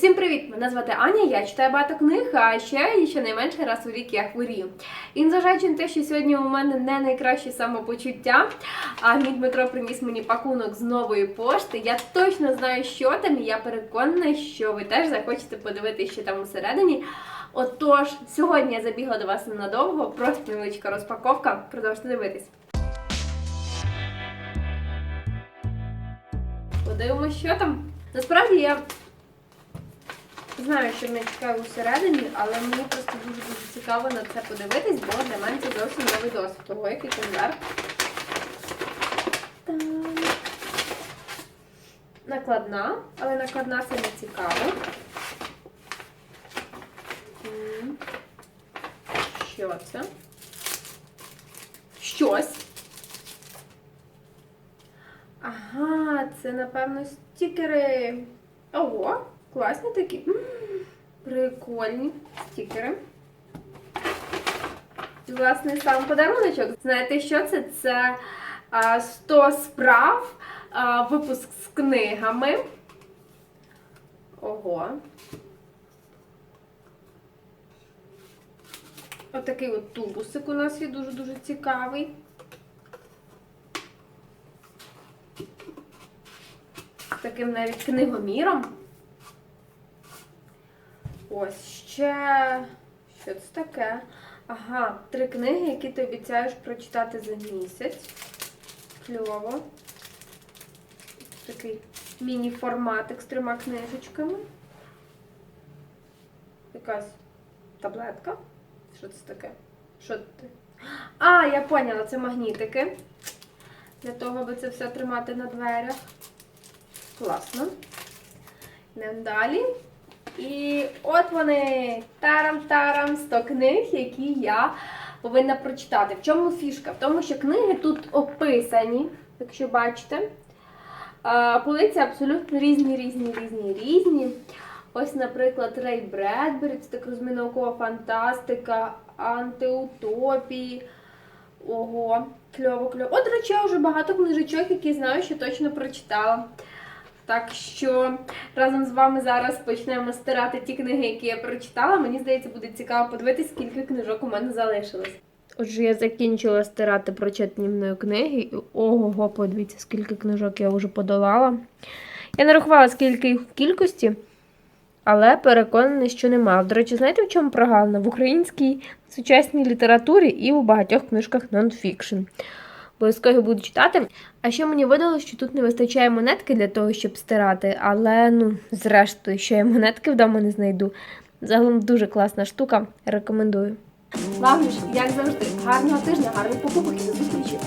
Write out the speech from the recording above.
Усім привіт! Мене звати Аня, я читаю багато книг, а ще і щонайменше раз у рік я хворію. І незважаючи на те, що сьогодні у мене не найкраще самопочуття, а мій Дмитро приніс мені пакунок з нової пошти. Я точно знаю, що там, і я переконана, що ви теж захочете подивитися, що там усередині. Отож, сьогодні я забігла до вас ненадовго, просто невеличка розпаковка. Продовжуйте дивитись. Подивимось, що там. Насправді я Знаю, що мене чекає усередині, але мені просто дуже дуже цікаво на це подивитись, бо для мене це зовсім новий досвід. Того, який конверт. Накладна, але накладна це не цікаво. Що це? Щось. Ага, це, напевно, стікери. Ого, класні такі. Прикольні стікери. Власне, сам подаруночок. Знаєте, що це? Це 100 справ, випуск з книгами. Ого. Отакий от тубусик у нас є дуже-дуже цікавий. Таким навіть книгоміром. Ось ще. Що це таке? Ага, три книги, які ти обіцяєш прочитати за місяць. Кльово. Такий міні-форматик з трьома книжечками. Якась таблетка. Що це таке? Що це? А, я поняла, це магнітики. Для того, аби це все тримати на дверях. Класно. Йдемо далі. І от вони. Тарам-тарам, 100 книг, які я повинна прочитати. В чому фішка? В тому, що книги тут описані, якщо бачите. Полиці абсолютно різні, різні, різні, різні. Ось, наприклад, Рей Бредбері, це так розумію, наукова фантастика, антиутопії. Ого, кльово, кльово. От, речі, я вже багато книжечок, які знаю, що точно прочитала. Так що разом з вами зараз почнемо стирати ті книги, які я прочитала. Мені здається, буде цікаво подивитися, скільки книжок у мене залишилось. Отже, я закінчила стирати прочитані мною книги. І ого, подивіться, скільки книжок я вже подолала. Я не рахувала, скільки їх в кількості, але переконана, що немало. До речі, знаєте, в чому прогалина? В українській сучасній літературі і у багатьох книжках нонфікшн. Обов'язково буду читати. А ще мені видалося, що тут не вистачає монетки для того, щоб стирати, але ну, зрештою, що я монетки вдома не знайду. Загалом дуже класна штука. Рекомендую. Вам як завжди, гарного тижня, гарних покупок і до зустрічі!